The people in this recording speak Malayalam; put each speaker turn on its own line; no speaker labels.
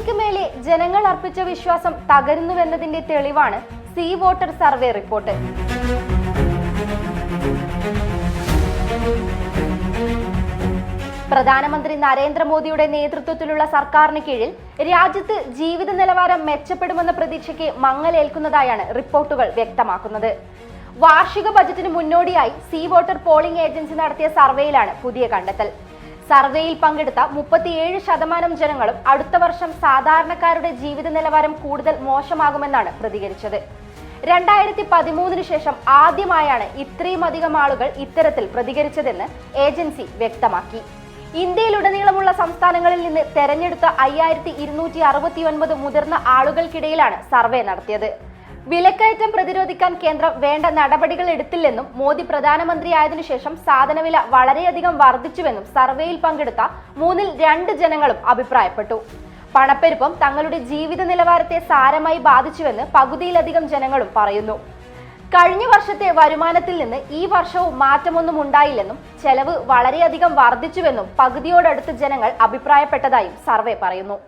മോദിക്ക് മേലെ ജനങ്ങൾ അർപ്പിച്ച വിശ്വാസം തകരുന്നുവെന്നതിന്റെ തെളിവാണ് സി വോട്ടർ സർവേ റിപ്പോർട്ട്. പ്രധാനമന്ത്രി നരേന്ദ്രമോദിയുടെ നേതൃത്വത്തിലുള്ള സർക്കാരിന് കീഴിൽ രാജ്യത്ത് ജീവിത നിലവാരം മെച്ചപ്പെടുമെന്ന പ്രതീക്ഷയ്ക്ക് മങ്ങലേൽക്കുന്നതായാണ് റിപ്പോർട്ടുകൾ വ്യക്തമാക്കുന്നത്. വാർഷിക ബജറ്റിന് മുന്നോടിയായി സി വോട്ടർ പോളിംഗ് ഏജൻസി നടത്തിയ സർവേയിലാണ് പുതിയ കണ്ടെത്തൽ. സർവേയിൽ പങ്കെടുത്ത മുപ്പത്തിയേഴ് ശതമാനം ജനങ്ങളും അടുത്ത വർഷം സാധാരണക്കാരുടെ ജീവിത നിലവാരം കൂടുതൽ മോശമാകുമെന്നാണ് പ്രതികരിച്ചത്. രണ്ടായിരത്തി പതിമൂന്നിന് ശേഷം ആദ്യമായാണ് ഇത്രയും അധികം ആളുകൾ ഇത്തരത്തിൽ പ്രതികരിച്ചതെന്ന് ഏജൻസി വ്യക്തമാക്കി. ഇന്ത്യയിലുടനീളമുള്ള സംസ്ഥാനങ്ങളിൽ നിന്ന് തെരഞ്ഞെടുത്ത അയ്യായിരത്തി ഇരുന്നൂറ്റി അറുപത്തി ഒൻപത് മുതിർന്ന ആളുകൾക്കിടയിലാണ് സർവേ നടത്തിയത്. വിലക്കയറ്റം പ്രതിരോധിക്കാൻ കേന്ദ്രം വേണ്ട നടപടികൾ എടുത്തില്ലെന്നും മോദി പ്രധാനമന്ത്രിയായതിനു ശേഷം സാധനവില വളരെയധികം വർദ്ധിച്ചുവെന്നും സർവേയിൽ പങ്കെടുത്ത മൂന്നിൽ രണ്ട് ജനങ്ങളും അഭിപ്രായപ്പെട്ടു. പണപ്പെരുപ്പം തങ്ങളുടെ ജീവിത നിലവാരത്തെ സാരമായി ബാധിച്ചുവെന്ന് പകുതിയിലധികം ജനങ്ങളും പറയുന്നു. കഴിഞ്ഞ വർഷത്തെ വരുമാനത്തിൽ നിന്ന് ഈ വർഷവും മാറ്റമൊന്നും ഉണ്ടായില്ലെന്നും ചെലവ് വളരെയധികം വർദ്ധിച്ചുവെന്നും പകുതിയോടടുത്ത് ജനങ്ങൾ അഭിപ്രായപ്പെട്ടതായും സർവേ പറയുന്നു.